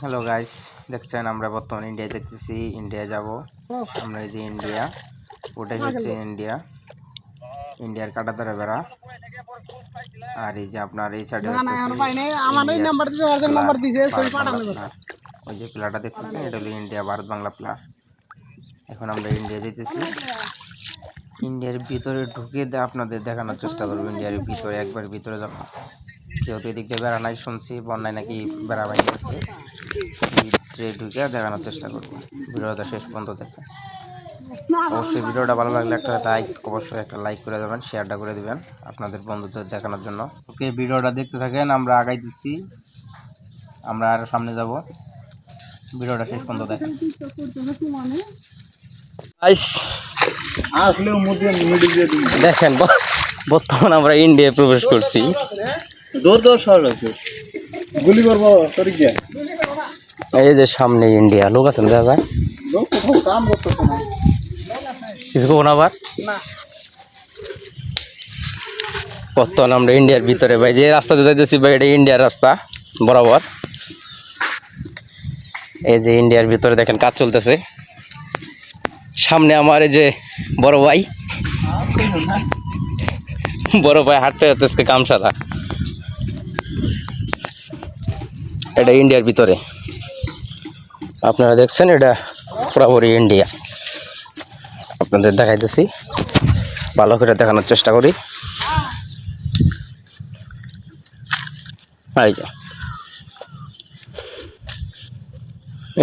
Hello guys দেখছেন আমরা বর্তমানে ইন্ডিয়া যেতেছি। ইন্ডিয়া যাব। আমরা এই যে ইন্ডিয়া ওটাই হচ্ছে ইন্ডিয়া ইন্ডিয়ার কাটাতারা বেড়া। আর এই যে আপনার এই সাইডে ওই যে প্লাটা দেখতেছেন এটা হলো ইন্ডিয়া ভারত বাংলা প্লা এখন আমরা ইন্ডিয়া যেতেছি। ইন্ডিয়ার ভিতরে ঢুকে আপনাদের দেখানোর চেষ্টা করব। ইন্ডিয়ার ভিতরে একবার ভিতরে যাব। যেহেতু এদিক দিয়ে বেড়া নাই শুনছি বন্যায় নাকি বেড়া বাইরে গেছে ঢুকে দেখানোর চেষ্টা করব। ভিডিওটা শেষ পর্যন্ত দেখে অবশ্যই ভিডিওটা ভালো লাগলে একটা লাইক অবশ্যই একটা লাইক করে দেবেন শেয়ারটা করে দিবেন আপনাদের বন্ধুদের দেখানোর জন্য। ওকে ভিডিওটা দেখতে থাকেন আমরা আগাইতেছি। আমরা আর সামনে যাব। ভিডিওটা শেষ পর্যন্ত দেখেন। দেখেন বর্তমানে আমরা ইন্ডিয়ায় প্রবেশ করছি। দৌড় দৌড় শহর আছে গুলি করব তোর গিয়ে এই যে সামনে ইন্ডিয়া লোক আছেন দাদা লোক কোথাও কাম করতেছে না। কিছু কখন আবার? বর্তমানে আমরা ইন্ডিয়ার ভিতরে ভাই যে রাস্তাতে যাইতেছি ভাই এটা ইন্ডিয়ার রাস্তা বরাবর। এই যে ইন্ডিয়ার ভিতরে দেখেন কাজ চলতেছে। সামনে আমার এই যে বড় ভাই। বড় ভাই হাঁটতে যাচ্ছে কাম সারা এটা ইন্ডিয়ার ভিতরে। আপনারা দেখছেন এটা পুরোপুরি ইন্ডিয়া। আপনাদের দেখাইতেছি। ভালো করে দেখানোর চেষ্টা করি। এই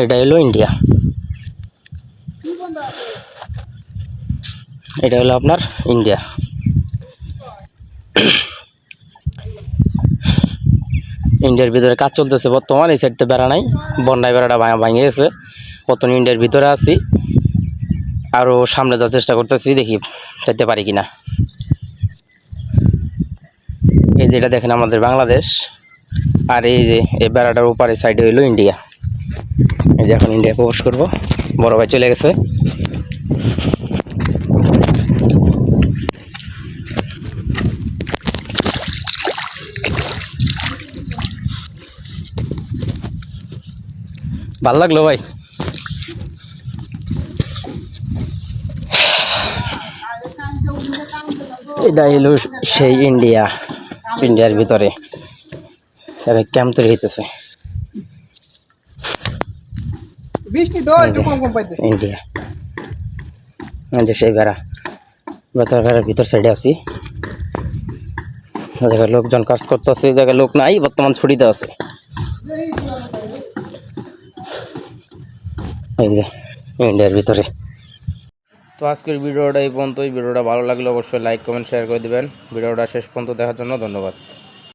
এটা হলো ইন্ডিয়া। এটা হলো আপনার ইন্ডিয়া। ইন্ডিয়ার ভিতরে কাজ চলতেছে বর্তমান, এই সাইডতে বেড়া নাই, বন্যায় বেড়াটা ভাঙা ভাঙে গেছে। বর্তমানে ইন্ডিয়ার ভিতরে আছি আরও সামনে যাওয়ার চেষ্টা করতেছি, দেখি যেতে পারি কিনা। এই যে এটা দেখেন আমাদের বাংলাদেশ, আর এই যে এই বেড়াটার ওপারে সাইডে হইল ইন্ডিয়া। এই যে এখন ইন্ডিয়া প্রবেশ করব, বড় ভাই চলে গেছে। ভালো লাগল ভাই। এটা হলো সেই ইন্ডিয়া ইন্ডিয়ার ভিতরে। তবে ক্যাম্প তৈরি হইতেছে। ইন্ডিয়া যে সেই বেড়া বেতার বেড়ার ভিতর সাইডে আছি। জায়গায় লোকজন কাজ করতেছে এই জায়গায় লোক নাই বর্তমান ছুটিতে আছে। এই যে ইন্ডিয়ার ভিতরে। তো আজকের ভিডিওটা এই পর্যন্তই। ভিডিওটা ভালো লাগলে অবশ্যই লাইক কমেন্ট শেয়ার করে দেবেন। ভিডিওটা শেষ পর্যন্ত দেখার জন্য ধন্যবাদ।